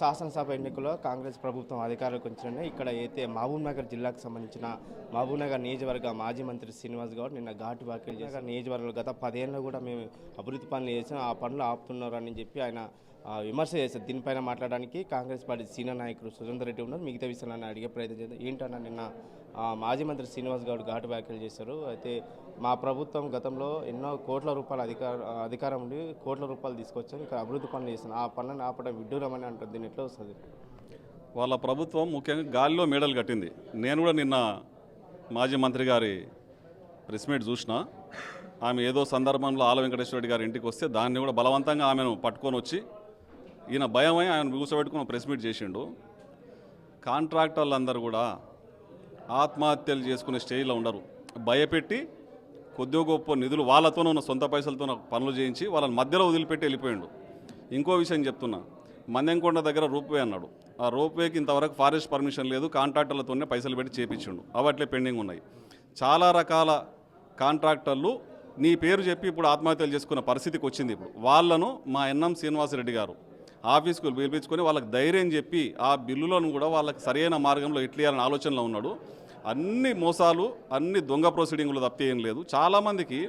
శాసనసభ ఎన్నికల్లో కాంగ్రెస్ ప్రభుత్వం అధికారులకు వచ్చిన ఇక్కడ అయితే మహబూబ్ నగర్ జిల్లాకు సంబంధించిన మహబూబ్ నగర్ నియోజకవర్గ మాజీ మంత్రి శ్రీనివాస్ గౌడ్ నిన్న ఘాటు వ్యాఖ్యలు చేశారు. నియోజకవర్గంలో గత పదేళ్ళలో కూడా మేము అభివృద్ధి పనులు చేసాం ఆ పనులు ఆపుతున్నారని చెప్పి ఆయన విమర్శ చేశారు. దీనిపైన మాట్లాడడానికి కాంగ్రెస్ పార్టీ సీనియర్ నాయకుడు సురేందర్ రెడ్డి ఉన్నారు. మిగతా విషయాలను అడిగే ప్రయత్నం చేశారు ఏంటన్నా నిన్న మాజీ మంత్రి శ్రీనివాస్ గౌడ్ ఘాటు వ్యాఖ్యలు చేశారు. అయితే మా ప్రభుత్వం గతంలో ఎన్నో కోట్ల రూపాయల అధికార అధికారం ఉండి కోట్ల రూపాయలు తీసుకొచ్చాం ఇక్కడ అభివృద్ధి పనులు చేస్తాను ఆ పనులను ఆపడం విడ్డూరమని అంటుంది. దీని ఎట్లా వస్తుంది? వాళ్ళ ప్రభుత్వం ముఖ్యంగా గాలిలో మేడలు కట్టింది. నేను కూడా నిన్న మాజీ మంత్రి గారి ప్రెస్ మీట్ చూసిన ఆమె ఏదో సందర్భంలో ఆల వెంకటేశ్వర రెడ్డి గారి ఇంటికి వస్తే దాన్ని కూడా బలవంతంగా ఆమెను పట్టుకొని వచ్చి ఈయన భయమై ఆయన కూర్చోబెట్టుకుని ప్రెస్ మీట్ చేసిండు. కాంట్రాక్టర్లందరూ కూడా ఆత్మహత్యలు చేసుకునే స్టేజ్లో ఉండరు. భయపెట్టి కొద్దిగా గొప్ప నిధులు వాళ్ళతోనూ ఉన్న సొంత పైసలతో పనులు చేయించి వాళ్ళని మధ్యలో వదిలిపెట్టి వెళ్ళిపోయాడు. ఇంకో విషయం చెప్తున్నా. మందెంకొండ దగ్గర రోప్వే అన్నాడు. ఆ రోప్వేకి ఇంతవరకు ఫారెస్ట్ పర్మిషన్ లేదు కాంట్రాక్టర్లతోనే పైసలు పెట్టి చేపించిండు. అవట్లే పెండింగ్ ఉన్నాయి. చాలా రకాల కాంట్రాక్టర్లు నీ పేరు చెప్పి ఇప్పుడు ఆత్మహత్యలు చేసుకున్న పరిస్థితికి వచ్చింది ఇప్పుడు. వాళ్ళను మా ఎన్ఎం శ్రీనివాసరెడ్డి గారు ఆఫీస్కు పిలిపించుకొని వాళ్ళకి ధైర్యం చెప్పి ఆ బిల్లులను కూడా వాళ్ళకి సరైన మార్గంలో ఎట్లేయాలని ఆలోచనలో ఉన్నాడు. అన్ని మోసాలు అన్ని దొంగ ప్రొసీడింగ్లు తప్పేం ఏం లేదు. చాలామందికి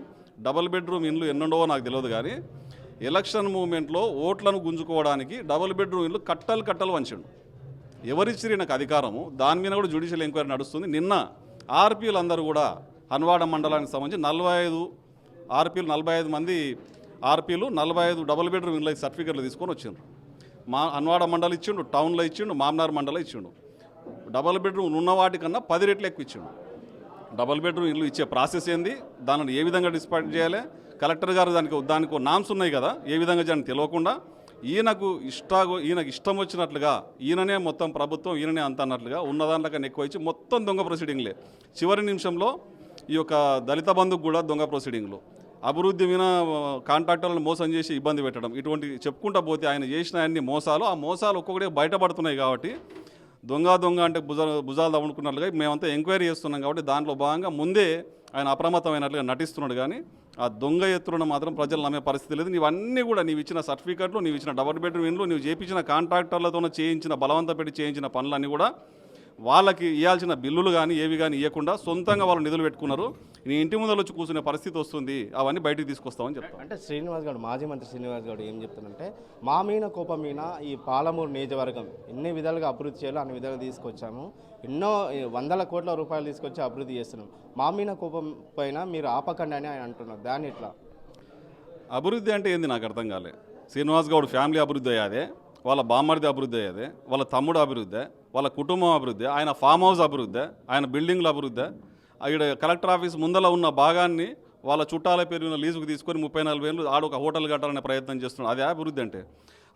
డబుల్ బెడ్రూమ్ ఇండ్లు ఎన్నుండవో నాకు తెలియదు కానీ ఎలక్షన్ మూమెంట్లో ఓట్లను గుంజుకోవడానికి డబుల్ బెడ్రూమ్ ఇల్లు కట్టలు కట్టలు వంచిండు. ఎవరిచ్చిరి నాకు అధికారము? దాని మీద కూడా జ్యుడిషియల్ ఎంక్వైరీ నడుస్తుంది. నిన్న ఆర్పీలు అందరూ కూడా హన్వాడ మండలానికి సంబంధించి నలభై ఐదు ఆర్పీలు నలభై ఐదు మంది ఆర్పీలు నలభై ఐదు డబుల్ బెడ్రూమ్ ఇళ్ళ సర్టిఫికెట్లు తీసుకొని వచ్చిండ్రు. మా హన్వాడ మండలి ఇచ్చిండు టౌన్లో ఇచ్చిండు మామనార్ మండలం ఇచ్చిండు డబల్ బెడ్రూమ్ ఉన్న వాటికన్నా పది రెట్లు ఎక్కువ ఇచ్చిండు. డబల్ బెడ్రూమ్ ఇల్లు ఇచ్చే ప్రాసెస్ ఏంది? దానిని ఏ విధంగా డిస్పాట్ చేయాలి? కలెక్టర్ గారు దానికి దానికి నామ్స్ ఉన్నాయి కదా ఏ విధంగా దాన్ని తెలియకుండా ఈయనకు ఇష్టాగో ఈయనకు ఇష్టం వచ్చినట్లుగా ఈయననే మొత్తం ప్రభుత్వం ఈయననే అంత అన్నట్లుగా ఉన్న దాంట్లో ఎక్కువ ఇచ్చి మొత్తం దొంగ ప్రొసీడింగ్లే. చివరి నిమిషంలో ఈ యొక్క దళిత బంధుకు కూడా దొంగ ప్రొసీడింగ్లు. అభివృద్ధి మీద కాంట్రాక్టర్లను మోసం చేసి ఇబ్బంది పెట్టడం ఇటువంటి చెప్పుకుంటా పోతే ఆయన చేసిన అన్ని మోసాలు ఆ మోసాలు ఒక్కొక్కటే బయటపడుతున్నాయి కాబట్టి దొంగ దొంగ అంటే భుజ భుజాలు తవ్వుకున్నట్లుగా మేమంతా ఎంక్వైరీ చేస్తున్నాం కాబట్టి దాంట్లో భాగంగా ముందే ఆయన అప్రమత్తమైనట్లుగా నటిస్తున్నాడు కానీ ఆ దొంగ ఎత్తులను మాత్రం ప్రజలు నమ్మే పరిస్థితి లేదు. నీవన్నీ కూడా నీవు ఇచ్చిన సర్టిఫికెట్లు నీవు ఇచ్చిన డబుల్ బెడ్రూమ్ ఇండ్లు నువ్వు చేయించిన కాంట్రాక్టర్లతో చేయించిన బలవంత పెట్టి చేయించిన పనులన్నీ కూడా వాళ్ళకి ఇవ్వాల్సిన బిల్లులు కానీ ఏవి కానీ ఇవ్వకుండా సొంతంగా వాళ్ళు నిధులు పెట్టుకున్నారు. నీ ఇంటి ముందర వచ్చి కూర్చునే పరిస్థితి వస్తుంది అవన్నీ బయటికి తీసుకొస్తామని చెప్తాను అంటే శ్రీనివాస్ గౌడ్ మాజీ మంత్రి శ్రీనివాస్ గౌడ్ ఏం చెప్తానంటే మా మీద కోపం మీద ఈ పాలమూరు నియోజకవర్గం ఎన్ని విధాలుగా అభివృద్ధి చేయాలో అన్ని విధాలుగా తీసుకొచ్చాము. ఎన్నో వందల కోట్ల రూపాయలు తీసుకొచ్చి అభివృద్ధి చేస్తున్నాం. మా మీద కోపం పైన మీరు ఆపకండి అని ఆయన అంటున్నారు. దాన్ని ఇట్లా అభివృద్ధి అంటే ఏంది నాకు అర్థం కాలే. శ్రీనివాస్ గౌడ్ ఫ్యామిలీ అభివృద్ధి అయ్యాదే వాళ్ళ బామ్మడిది అభివృద్ధి అయ్యేదే వాళ్ళ తమ్ముడు అభివృద్ధి వాళ్ళ కుటుంబం అభివృద్ధి ఆయన ఫామ్ హౌస్ అభివృద్ధి ఆయన బిల్డింగ్ల అభివృద్ధి ఇక్కడ కలెక్టర్ ఆఫీస్ ముందల ఉన్న భాగాన్ని వాళ్ళ చుట్టాల పేరు లీజుకు తీసుకొని ముప్పై నాలుగు వేలు ఆడ ఒక హోటల్ కట్టాలనే ప్రయత్నం చేస్తున్నాడు. అదే అభివృద్ధి అంటే.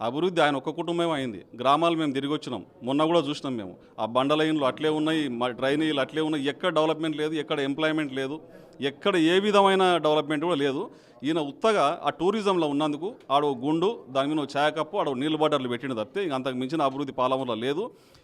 అభివృద్ధి ఆయన ఒక్క కుటుంబం అయింది. గ్రామాలు మేము తిరిగి వచ్చినాం. మొన్న కూడా చూసినాం మేము. ఆ బండలైన్లు అట్లే ఉన్నాయి మా డ్రైనేజీలు అట్లే ఉన్నాయి. ఎక్కడ డెవలప్మెంట్ లేదు ఎక్కడ ఎంప్లాయ్మెంట్ లేదు ఎక్కడ ఏ విధమైన డెవలప్మెంట్ కూడా లేదు. ఈయన ఉత్తగా ఆ టూరిజంలో ఉన్నందుకు ఆడ గుండు దాని మీద ఛాయ కప్పు ఆడ నీళ్ళు బాటర్లు పెట్టిన తప్పితే ఇంక అంతకు మించిన అభివృద్ధి పాలమూరులో లేదు.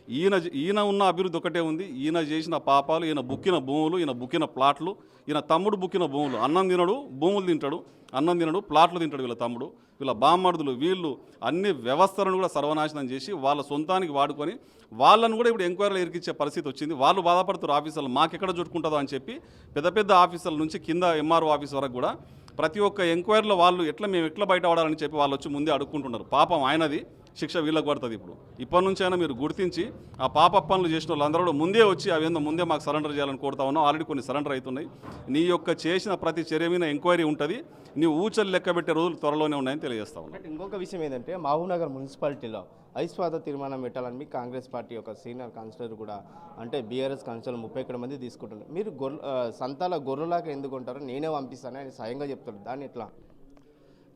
ఈయన ఈయన ఉన్న అభివృద్ధి ఒకటే ఉంది. ఈయన చేసిన పాపాలు ఈయన బుక్కిన భూములు ఈయన బుక్కిన ప్లాట్లు ఈయన తమ్ముడు బుక్కిన భూములు. అన్నం తినడు భూములు తింటాడు అన్నం తినడు ప్లాట్లు తింటాడు వీళ్ళ తమ్ముడు. వీళ్ళ బామ్మర్దులు వీళ్ళు అన్ని వ్యవస్థలను కూడా సర్వనాశనం చేసి వాళ్ళ సొంతానికి వాడుకొని వాళ్ళను కూడా ఇప్పుడు ఎంక్వైరీలో ఇరికించే పరిస్థితి వచ్చింది. వాళ్ళు బాధపడుతున్నారు ఆఫీసర్లు మాకెక్కడ చుట్టుకుంటుందో అని చెప్పి పెద్ద పెద్ద ఆఫీసర్ల నుంచి కింద ఎంఆర్ఓ ఆఫీస్ వరకు కూడా ప్రతి ఒక్క ఎంక్వైరీలో వాళ్ళు ఎట్లా మేము ఎట్లా బయట పడాలని చెప్పి వాళ్ళు వచ్చి ముందే అడుక్కుంటున్నారు. పాపం ఆయనది శిక్ష వీళ్ళకి పడుతుంది ఇప్పుడు. ఇప్పటి నుంచైనా మీరు గుర్తించి ఆ పాప పనులు చేసిన వాళ్ళందరూ కూడా ముందే వచ్చి అవేందో ముందే మాకు సరెండర్ చేయాలని కోరుతా ఉన్నాం. ఆల్రెడీ కొన్ని సరెండర్ అవుతున్నాయి. నీ యొక్క చేసిన ప్రతి చర్య మీద ఎంక్వైరీ ఉంటుంది. నీ ఊచలు లెక్క పెట్టే రోజులు త్వరలోనే ఉన్నాయని తెలియజేస్తా ఉన్నాం. అంటే ఇంకొక విషయం ఏంటంటే మహబూబ్నగర్ మున్సిపాలిటీలో ఐస్వాద తీర్మానం పెట్టాలని మీ కాంగ్రెస్ పార్టీ యొక్క సీనియర్ కౌన్సిలర్ కూడా అంటే బీఆర్ఎస్ కౌన్సిలర్ ముప్పై ఇక్కడ మంది తీసుకుంటున్నారు. మీరు గొర్రె సంతాల గొర్రెలాగా ఎందుకు ఉంటారో నేనే పంపిస్తాను అని స్వయంగా చెప్తాడు దాన్ని ఎట్లా?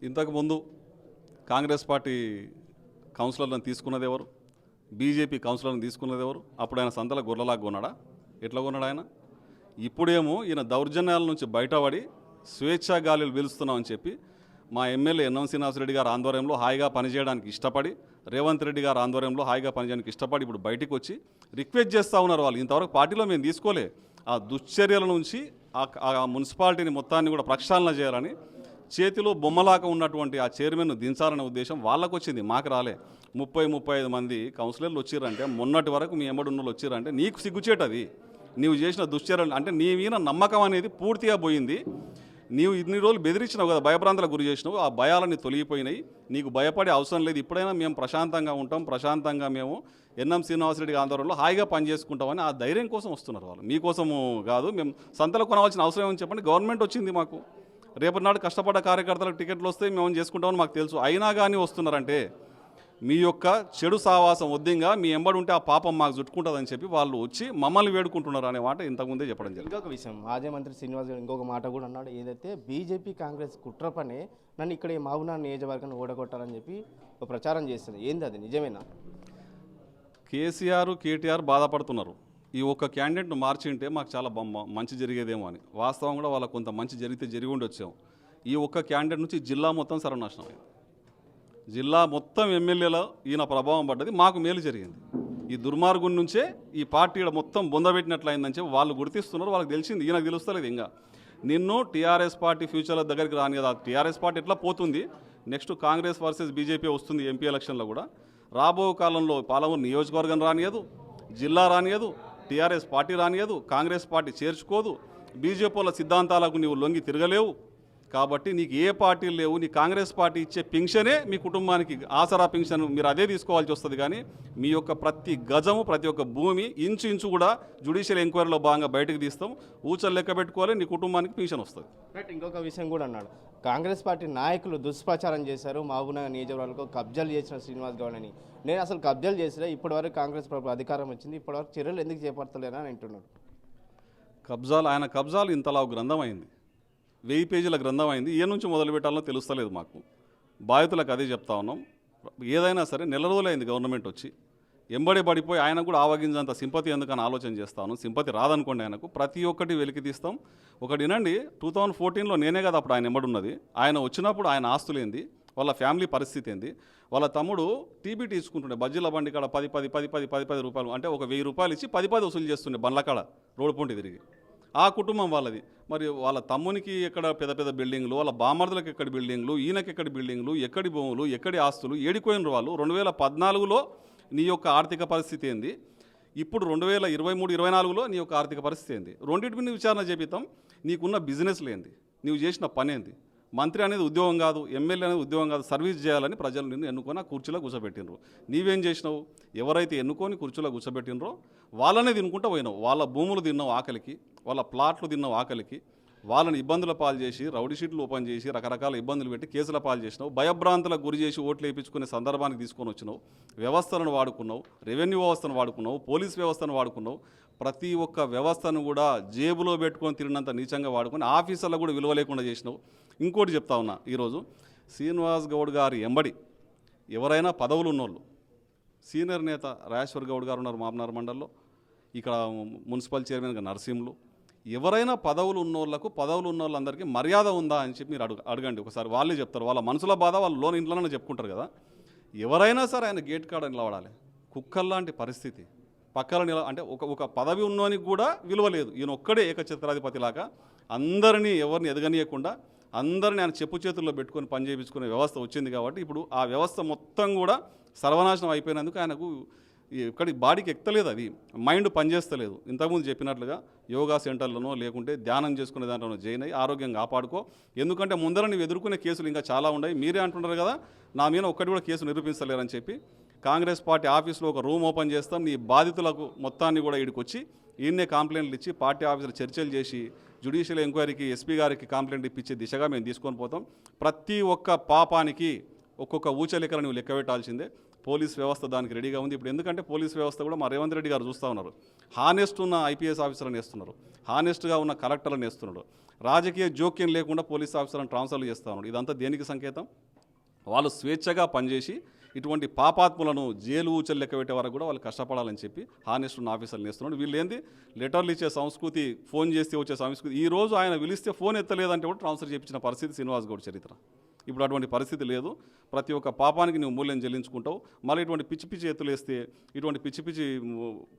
ఇంతకుముందు కాంగ్రెస్ పార్టీ కౌన్సిలర్లను తీసుకున్నది ఎవరు? బీజేపీ కౌన్సిలర్ని తీసుకున్నది ఎవరు? అప్పుడు ఆయన సంతల గొర్రెలాగా కొన్నాడా? ఎట్లా కొన్నాడు ఆయన? ఇప్పుడేమో ఈయన దౌర్జన్యాల నుంచి బయటపడి స్వేచ్ఛా గాలిలు పీలుస్తున్నామని చెప్పి మా ఎమ్మెల్యే ఎన్ఎం శ్రీనివాసరెడ్డి గారు ఆధ్వర్యంలో హాయిగా పనిచేయడానికి ఇష్టపడి రేవంత్ రెడ్డి గారు ఆధ్వర్యంలో హాయిగా పనిచేయడానికి ఇష్టపడి ఇప్పుడు బయటికి వచ్చి రిక్వెస్ట్ చేస్తూ ఉన్నారు వాళ్ళు. ఇంతవరకు పార్టీలో మేము తీసుకోలే. ఆ దుశ్చర్యల నుంచి ఆ ఆ మున్సిపాలిటీని మొత్తాన్ని కూడా ప్రక్షాళన చేయాలని చేతిలో బొమ్మలాగా ఉన్నటువంటి ఆ చైర్మన్ను దించాలనే ఉద్దేశం వాళ్ళకు వచ్చింది మాకు రాలే. ముప్పై ముప్పై ఐదు మంది కౌన్సిలర్లు వచ్చారంటే మొన్నటి వరకు మీ ఎమ్మడున్న వాళ్ళు వచ్చిర్రంటే నీకు సిగ్గుచేటది. నీవు చేసిన దుశ్చర్యలు అంటే నీ మీద నమ్మకం అనేది పూర్తిగా పోయింది. నీవు ఇన్ని రోజులు బెదిరించినావు కదా భయభ్రాంతలకు గురి చేసినావు ఆ భయాలన్నీ తొలగిపోయినాయి. నీకు భయపడే అవసరం లేదు ఇప్పుడైనా మేము ప్రశాంతంగా ఉంటాం ప్రశాంతంగా మేము ఎన్ఎం శ్రీనివాసరెడ్డి ఆందోళనలో హాయిగా పనిచేసుకుంటామని ఆ ధైర్యం కోసం వస్తున్నారు వాళ్ళు. మీకోసము కాదు మేము సంతలో కొనవలసిన అవసరం ఏమని చెప్పండి? గవర్నమెంట్ వచ్చింది మాకు. రేపటి నాడు కష్టపడ్డ కార్యకర్తలకు టికెట్లు వస్తే మేము చేసుకుంటామని మాకు తెలుసు. అయినా కానీ వస్తున్నారంటే మీ యొక్క చెడు సావాసం వద్దంగా మీ ఎంబడి ఉంటే ఆ పాపం మాకు చుట్టుకుంటుందని చెప్పి వాళ్ళు వచ్చి మమ్మల్ని వేడుకుంటున్నారు అనే మాట ఇంతకుముందే చెప్పడం జరిగింది. ఇంకొక విషయం మాజీ మంత్రి శ్రీనివాస్ గారు ఇంకొక మాట కూడా అన్నాడు. ఏదైతే బీజేపీ కాంగ్రెస్ కుట్ర పనే నన్ను ఇక్కడ ఈ మహబూబ్నగర్ నియోజకవర్గాన్ని ఓడగొట్టాలని చెప్పి ప్రచారం చేస్తుంది. ఏంది అది? నిజమేనా? కేసీఆర్ కేటీఆర్ బాధపడుతున్నారు. ఈ ఒక్క క్యాండిడేట్ను మార్చింటే మాకు చాలా బొమ్మ మంచి జరిగేదేమో అని. వాస్తవం కూడా వాళ్ళ కొంత మంచి జరిగితే జరిగి ఉండొచ్చాం ఈ ఒక్క క్యాండిడేట్ నుంచి జిల్లా మొత్తం సర్వనాశనం అయింది. జిల్లా మొత్తం ఎమ్మెల్యేల ఈయన ప్రభావం పడ్డది మాకు మేలు జరిగింది. ఈ దుర్మార్గుం నుంచే ఈ పార్టీ ఈడ మొత్తం బొందబెట్టినట్లయిందని చెప్పి వాళ్ళు గుర్తిస్తున్నారు వాళ్ళకి తెలిసింది ఈయనకు తెలుస్తలేదు ఇంకా. నిన్ను టీఆర్ఎస్ పార్టీ ఫ్యూచర్లో దగ్గరికి రాని కదా టీఆర్ఎస్ పార్టీ ఎట్లా పోతుంది? నెక్స్ట్ కాంగ్రెస్ వర్సెస్ బీజేపీ వస్తుంది ఎంపీ ఎలక్షన్లో కూడా. రాబో కాలంలో పాలమూరు నియోజకవర్గం రానియదు జిల్లా రానియదు టీఆర్ఎస్ పార్టీ రానియదు కాంగ్రెస్ పార్టీ చేర్చుకోదు బీజేపీల సిద్ధాంతాలకు నీవు లొంగి తిరగలేవు. కాబట్టి నీకు ఏ పార్టీలు లేవు నీ కాంగ్రెస్ పార్టీ ఇచ్చే పింఛనే మీ కుటుంబానికి ఆసరా పింఛన్ మీరు అదే తీసుకోవాల్సి వస్తుంది కానీ మీ యొక్క ప్రతి గజము ప్రతి ఒక్క భూమి ఇంచు ఇంచు కూడా జుడిషియల్ ఎంక్వైరీలో భాగంగా బయటకు తీస్తాం. ఊచలు లెక్క పెట్టుకోవాలి నీ కుటుంబానికి పింఛన్ వస్తుంది. రైట్ ఇంకొక విషయం కూడా అన్నాడు. కాంగ్రెస్ పార్టీ నాయకులు దుష్ప్రచారం చేశారు. మహబూబ్నగర్ నియోజకవర్గంలో కబ్జాలు చేసిన శ్రీనివాస్ గౌడ్ అని. నేను అసలు కబ్జాలు చేసినా ఇప్పటివరకు కాంగ్రెస్ ప్రభుత్వం అధికారం వచ్చింది. ఇప్పటివరకు చర్యలు ఎందుకు చేపడతలేనా అని అంటున్నాడు. కబ్జాలు ఆయన కబ్జాలు ఇంతలా ఒక గ్రంథం అయింది. వెయ్యి పేజీల గ్రంథం అయింది. ఏ నుంచి మొదలు పెట్టాలో తెలుస్తలేదు మాకు. బాధితులకు అదే చెప్తా ఉన్నాం. ఏదైనా సరే నెల రోజులైంది గవర్నమెంట్ వచ్చి. ఎంబడి పడిపోయి ఆయన కూడా ఆవగించేంత సింపతి ఎందుకని ఆలోచన చేస్తాను సింపతి రాదనుకోండి ఆయనకు. ప్రతి ఒక్కటి వెలికి తీస్తాం. ఒకటి వినండి టూ థౌజండ్ ఫోర్టీన్లో నేనే కదా అప్పుడు ఆయన ఎంబడి ఉన్నది. ఆయన వచ్చినప్పుడు ఆయన ఆస్తులు ఏంది వాళ్ళ ఫ్యామిలీ పరిస్థితి ఏంది? వాళ్ళ తమ్ముడు టీబీ తీసుకుంటుండే బజ్జీల బండి కాడ పది పది పది పది పది పది రూపాయలు. అంటే ఒక వెయ్యి రూపాయలు ఇచ్చి పది పది వసూలు చేస్తుండే బండ్ల కాడ రోడ్డు పొంటి తిరిగి. ఆ కుటుంబం వాళ్ళది. మరి వాళ్ళ తమ్మునికి ఎక్కడ పెద్ద పెద్ద బిల్డింగ్లు వాళ్ళ బామర్దులకు ఎక్కడ బిల్డింగ్లు ఈయనకి ఎక్కడి బిల్డింగ్లు ఎక్కడి భూములు ఎక్కడి ఆస్తులు ఏడిపోయిన వాళ్ళు. రెండు వేల పద్నాలుగులో నీ యొక్క ఆర్థిక పరిస్థితి ఏంది? ఇప్పుడు రెండు వేల ఇరవై మూడు ఇరవై నాలుగులో నీ యొక్క ఆర్థిక పరిస్థితి ఏంది? రెండింటి మీద విచారణ చేపితాం నీకున్న బిజినెస్లు ఏంది? నీవు చేసిన పని ఏంది? మంత్రి అనేది ఉద్యోగం కాదు ఎమ్మెల్యే అనేది ఉద్యోగం కాదు సర్వీస్ చేయాలని ప్రజలు నిన్ను ఎన్నుకొని ఆ కుర్చీలో కూర్చోబెట్టినరు నీవేం చేసినావు? ఎవరైతే ఎన్నుకొని కుర్చీలో కూర్చోబెట్టినరో వాళ్ళనే తినుకుంటూ పోయినావు. వాళ్ళ భూములు తిన్నావు ఆకలికి వాళ్ళ ప్లాట్లు తిన్నావు ఆకలికి వాళ్ళని ఇబ్బందుల పాలు చేసి రౌడీ షీట్లు ఓపెన్ చేసి రకరకాల ఇబ్బందులు పెట్టి కేసుల పాలు చేసినావు భయభ్రాంతులకు గురి చేసి ఓట్లు వేయించుకునే సందర్భానికి తీసుకొని వచ్చినావు వ్యవస్థలను వాడుకున్నావు రెవెన్యూ వ్యవస్థను వాడుకున్నావు పోలీస్ వ్యవస్థను వాడుకున్నావు ప్రతి ఒక్క వ్యవస్థను కూడా జేబులో పెట్టుకొని తిరిగినంత నీచంగా వాడుకొని ఆఫీసర్లకు కూడా విలువ లేకుండా చేసినావు. ఇంకోటి చెప్తా ఉన్నా ఈరోజు శ్రీనివాస్ గౌడ్ గారి ఎంబడి ఎవరైనా పదవులు ఉన్నోళ్ళు సీనియర్ నేత రాజేశ్వర్ గౌడ్ గారు ఉన్నారు మామనార్ మండల్లో ఇక్కడ మున్సిపల్ చైర్మన్ నరసింహులు. ఎవరైనా పదవులు ఉన్నోళ్ళకు పదవులు ఉన్న వాళ్ళందరికీ మర్యాద ఉందా అని చెప్పి మీరు అడుగు అడగండి. ఒకసారి వాళ్ళే చెప్తారు. వాళ్ళ మనసుల బాధ వాళ్ళు లోన్ ఇంట్లోనే చెప్పుకుంటారు కదా. ఎవరైనా సరే ఆయన గేట్ కాడ నిలబడాలి. కుక్కల్లాంటి పరిస్థితి. పక్కల నిల అంటే ఒక ఒక పదవి ఉన్నోనికి కూడా విలువ లేదు. ఈయన ఒక్కడే ఏకఛత్రాధిపతిలాగా అందరినీ ఎవరిని ఎదగనీయకుండా అందరిని ఆయన చెప్పు చేతుల్లో పెట్టుకొని పని చేయించుకునే వ్యవస్థ వచ్చింది కాబట్టి ఇప్పుడు ఆ వ్యవస్థ మొత్తం కూడా సర్వనాశనం అయిపోయినందుకు ఆయనకు ఇక్కడ బాడీకి ఎక్కలేదు అది. మైండ్ పనిచేస్తలేదు. ఇంతకుముందు చెప్పినట్లుగా యోగా సెంటర్లోనో లేకుంటే ధ్యానం చేసుకునే దాంట్లోనో జైన్ అయ్యి ఆరోగ్యం కాపాడుకో. ఎందుకంటే ముందర నువ్వు ఎదుర్కొనే కేసులు ఇంకా చాలా ఉన్నాయి. మీరే అంటున్నారు కదా నా మీద ఒక్కటి కూడా కేసు నిరూపించలేరని చెప్పి. కాంగ్రెస్ పార్టీ ఆఫీస్లో ఒక రూమ్ ఓపెన్ చేస్తాం. నీ బాధితులకు మొత్తాన్ని కూడా ఇడికొచ్చి ఈయన్నే కంప్లైంట్లు ఇచ్చి పార్టీ ఆఫీసులో చర్చలు చేసి జ్యుడిషియల్ ఎంక్వైరీకి ఎస్పీ గారికి కంప్లైంట్ ఇప్పించే దిశగా మేము తీసుకొని పోతాం. ప్రతి ఒక్క పాపానికి ఒక్కొక్క ఊచలికలు నువ్వు లెక్క పెట్టాల్సిందే. పోలీస్ వ్యవస్థ దానికి రెడీగా ఉంది. ఇప్పుడు ఎందుకంటే పోలీస్ వ్యవస్థ కూడా మా రేవంత్ రెడ్డి గారు చూస్తూ ఉన్నారు. హానెస్ట్ ఉన్న ఐపీఎస్ ఆఫీసర్లను వేస్తున్నారు. హానెస్ట్గా ఉన్న కలెక్టర్లను వేస్తున్నాడు. రాజకీయ జోక్యం లేకుండా పోలీస్ ఆఫీసర్లను ట్రాన్స్ఫర్లు చేస్తూ ఉన్నాడు. ఇదంతా దేనికి సంకేతం? వాళ్ళు స్వేచ్ఛగా పనిచేసి ఇటువంటి పాపాత్ములను జైలు ఊచలు లెక్క పెట్టే వరకు కూడా వాళ్ళు కష్టపడాలని చెప్పి హానెస్ట్ ఉన్న ఆఫీసర్లు వేస్తున్నాడు. వీళ్ళు ఏంది? లెటర్లు ఇచ్చే సంస్కృతి ఫోన్ చేస్తే వచ్చే సంస్కృతి. ఈ రోజు ఆయన పిలిస్తే ఫోన్ ఎత్తలేదంటే కూడా ట్రాన్స్ఫర్ చేయించిన పరిస్థితి శ్రీనివాస్ గౌడ్ చరిత్ర. ఇప్పుడు అటువంటి పరిస్థితి లేదు. ప్రతి ఒక్క పాపానికి నువ్వు మూల్యం చెల్లించుకుంటావు. మళ్ళీ ఇటువంటి పిచ్చి పిచ్చి ఎత్తులు వేస్తే ఇటువంటి పిచ్చి పిచ్చి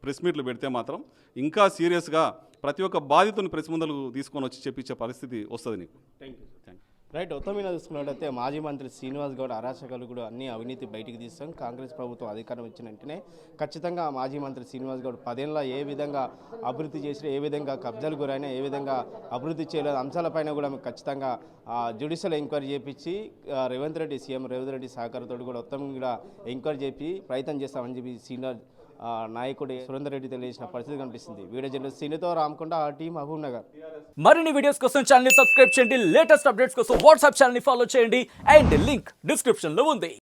ప్రెస్ మీట్లు పెడితే మాత్రం ఇంకా సీరియస్గా ప్రతి ఒక్క బాధితుని ప్రెస్ ముందలు తీసుకొని వచ్చి చెప్పించే పరిస్థితి వస్తుంది నీకు. Thank you thank you right మొత్తం మీద చూసుకున్నట్టయితే మాజీ మంత్రి శ్రీనివాస్ గౌడ్ అరాచకాలు కూడా అన్ని అవినీతి బయటికి తీస్తాం. కాంగ్రెస్ ప్రభుత్వం అధికారం వచ్చిన వెంటనే ఖచ్చితంగా మాజీ మంత్రి శ్రీనివాస్ గౌడ్ పదేళ్ళ ఏ విధంగా అభివృద్ధి చేసినా ఏ విధంగా కబ్జాలు గురైనా ఏ విధంగా అభివృద్ధి చేయలేదు అంశాలపైన కూడా మీకు ఖచ్చితంగా జ్యుడిషియల్ ఎంక్వైరీ చేపించి రేవంత్ రెడ్డి సీఎం రేవంత్ రెడ్డి సహకారంతో కూడా మొత్తం కూడా ఎంక్వైరీ చేపి ప్రయత్నం చేస్తామని చెప్పి సీనియర్ నాయకుడు సురేందర్ రెడ్డి తెలియజేసిన పరిస్థితి కనిపిస్తుంది. వీడియో జర్నలిస్ట్ సీనితో రామకొండ ఆ టీం మహబూబ్ నగర్ మరిన్ని వీడియోస్ కోసం ఛానల్ సబ్స్క్రైబ్ చేయండి. లేటెస్ట్ అప్డేట్స్ కోసం వాట్సాప్ ఛానల్ ఫాలో చేయండి. అండ్ లింక్ డిస్క్రిప్షన్లో ఉంది.